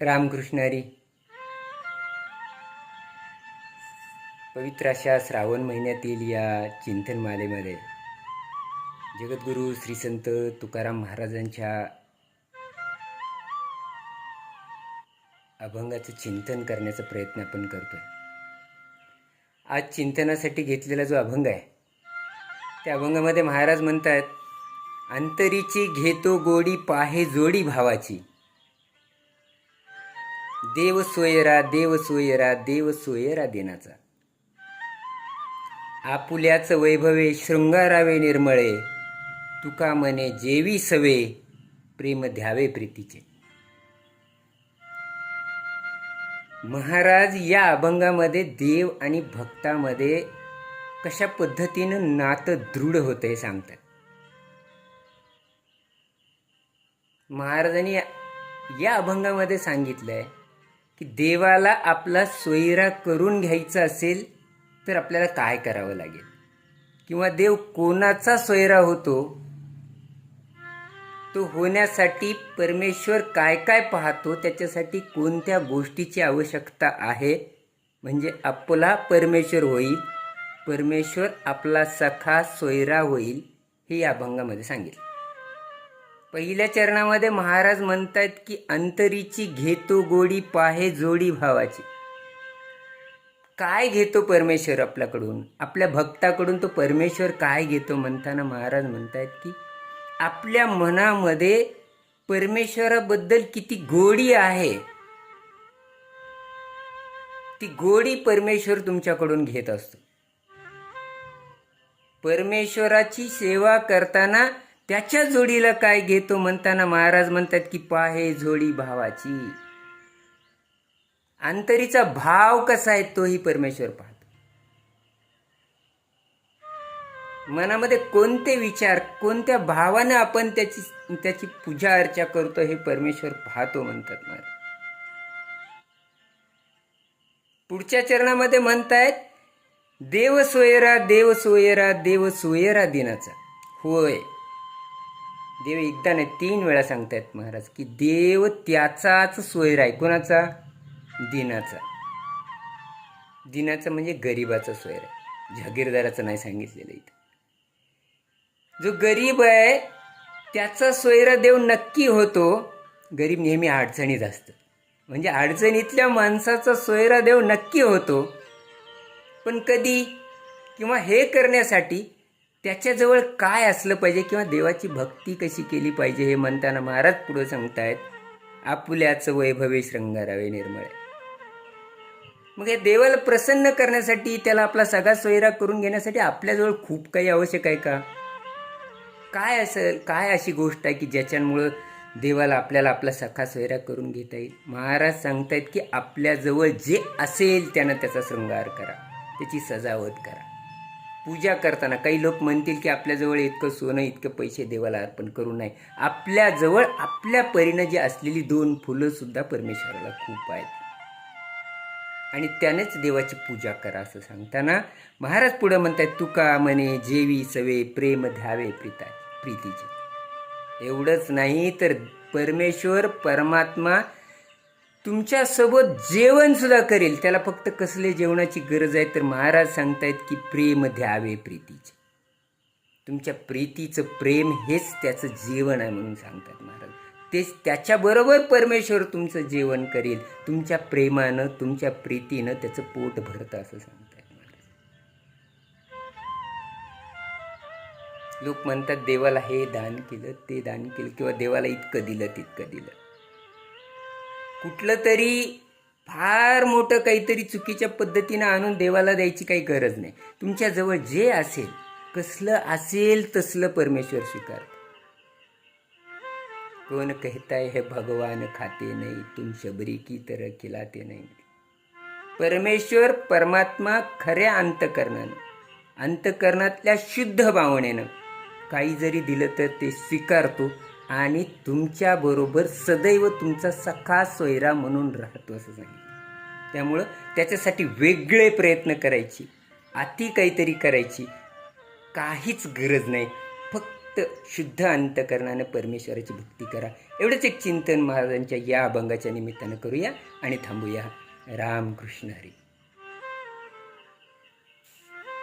रामकृष्णारी पवित्र अशा श्रावण महिन्यातील या चिंतनमालेमध्ये जगद्गुरू श्री संत तुकाराम महाराजांच्या अभंगाचं चिंतन करण्याचा प्रयत्न आपण करतो आज चिंतनासाठी घेतलेला जो अभंग आहे त्या अभंगामध्ये महाराज म्हणतात अंतरीची घेतो गोडी पाहे जोडी भावाची. देव सोयरा देव सोयरा देव सोयरा दिनाचा. आपुल्याच वैभवे शृंगारावे निर्मळे तुका मने जेवी सवे प्रेम द्यावे प्रीतीचे. महाराज या अभंगामध्ये देव आणि भक्तामध्ये कशा पद्धतीनं नातं दृढ होतं हे सांगतात. महाराजांनी या अभंगामध्ये सांगितलंय की देवाला आपला सोयरा करून घ्यायचा असेल तर आपल्याला काय करावं लागेल? किंवा देव कोणाचा सोयरा होतो तो होण्यासाठी परमेश्वर काय काय पाहतो त्याच्यासाठी कोणत्या गोष्टीची आवश्यकता आहे? म्हणजे आपला परमेश्वर होईल परमेश्वर आपला सखा सोयरा होईल हे या अभंगामध्ये सांगितलं. पहिल्या चरणामध्ये महाराज म्हणतात की अंतरीची घेतो गोडी पाहे जोडी भावाची. काय घेतो परमेश्वर आपल्याकडून? आपल्या भक्ताकडून तो परमेश्वर काय घेतो म्हणताना महाराज म्हणतायत की आपल्या मनामध्ये परमेश्वराबद्दल किती गोडी आहे ती गोडी परमेश्वर तुमच्याकडून घेत असतो. परमेश्वराची सेवा करताना त्याच्या जोडीला काय घेतो म्हणताना महाराज म्हणतात की पाहे जोडी भावाची. अंतरीचा भाव कसा आहे तोही परमेश्वर पाहतो. मनामध्ये कोणते विचार कोणत्या भावानं आपण त्याची त्याची पूजा अर्चा करतो हे परमेश्वर पाहतो म्हणतात महाराज. पुढच्या चरणामध्ये म्हणतायत देव सोयरा देव सोयरा देव सोयरा दिनाचा. होय. देव एकदा नाही तीन वेळा सांगतायत महाराज की देव त्याचाच सोयरा आहे. कोणाचा? दिनाचा. दिनाचा म्हणजे गरिबाचा सोयरा आहे. जहागीरदाराचं नाही सांगितलेलं इथं. जो गरीब आहे त्याचा सोयरा देव नक्की होतो. गरीब नेहमी अडचणीत असतं. म्हणजे अडचणीतल्या माणसाचा सोयरा देव नक्की होतो. पण कधी? किंवा हे करण्यासाठी त्याच्याजवळ काय असलं पाहिजे किंवा देवाची भक्ती कशी केली पाहिजे हे म्हणताना महाराज पुढे सांगतायत आपुल्याचं वैभवे श्रंगारावे निर्मळे. मग हे देवाला प्रसन्न करण्यासाठी त्याला आपला सगळा सोयरा करून घेण्यासाठी आपल्याजवळ खूप काही आवश्यक आहे का? काय असेल काय अशी गोष्ट आहे की ज्याच्यामुळं देवाला आपल्याला आपला सखा सोयरा करून घेता येईल? महाराज सांगतायत की आपल्याजवळ जे असेल त्यानं त्याचा श्रृंगार करा त्याची सजावट करा. पूजा करताना काही लोक म्हणतील की आपल्याजवळ इतकं सोनं इतकं पैसे देवाला अर्पण करू नये. आपल्याजवळ आपल्या परीनं जी असलेली दोन फुलं सुद्धा परमेश्वराला खूप आहेत. आणि त्यानेच देवाची पूजा करा असं सांगताना महाराज पुढं म्हणतात तुका म्हणे जेवी सवे प्रेम ध्यावे प्रीता प्रीतीचे एवढंच नाही तर परमेश्वर परमात्मा तुमच्यासोबत जेवण सुद्धा करेल. त्याला फक्त कसले जेवणाची गरज आहे तर महाराज सांगतायत की प्रेम द्यावे प्रीतीचे. तुमच्या प्रीतीचं प्रेम हेच त्याचं जेवण आहे म्हणून सांगतात महाराज. तेच त्याच्याबरोबर परमेश्वर तुमचं जेवण करेल. तुमच्या प्रेमानं तुमच्या प्रीतीनं त्याचं पोट भरतं असं सांगतायत महाराज. लोक म्हणतात देवाला हे दान केलं ते दान केलं किंवा देवाला इतकं दिलं तितकं दिलं. कुठलं तरी फार मोठं काहीतरी चुकीच्या पद्धतीनं आणून देवाला द्यायची काही गरज नाही. तुमच्याजवळ जे असेल कसलं असेल तसलं परमेश्वर स्वीकार कोण कहताय हे भगवान खाते नाही तुम शबरी की तर खिलाते नाही. परमेश्वर परमात्मा खऱ्या अंतकरणानं अंतकरणातल्या शुद्ध भावनेनं काही जरी दिलं तर ते स्वीकारतो आणि तुमच्याबरोबर सदैव तुमचा सखा सोयरा म्हणून राहतो असं सांगितलं. त्यामुळं त्याच्यासाठी वेगळे प्रयत्न करायची अति काहीतरी करायची काहीच गरज नाही. फक्त शुद्ध अंतकरणानं परमेश्वराची भक्ती करा. एवढंच एक चिंतन महाराजांच्या या अभंगाच्या निमित्तानं करूया आणि थांबूया. रामकृष्ण हरी.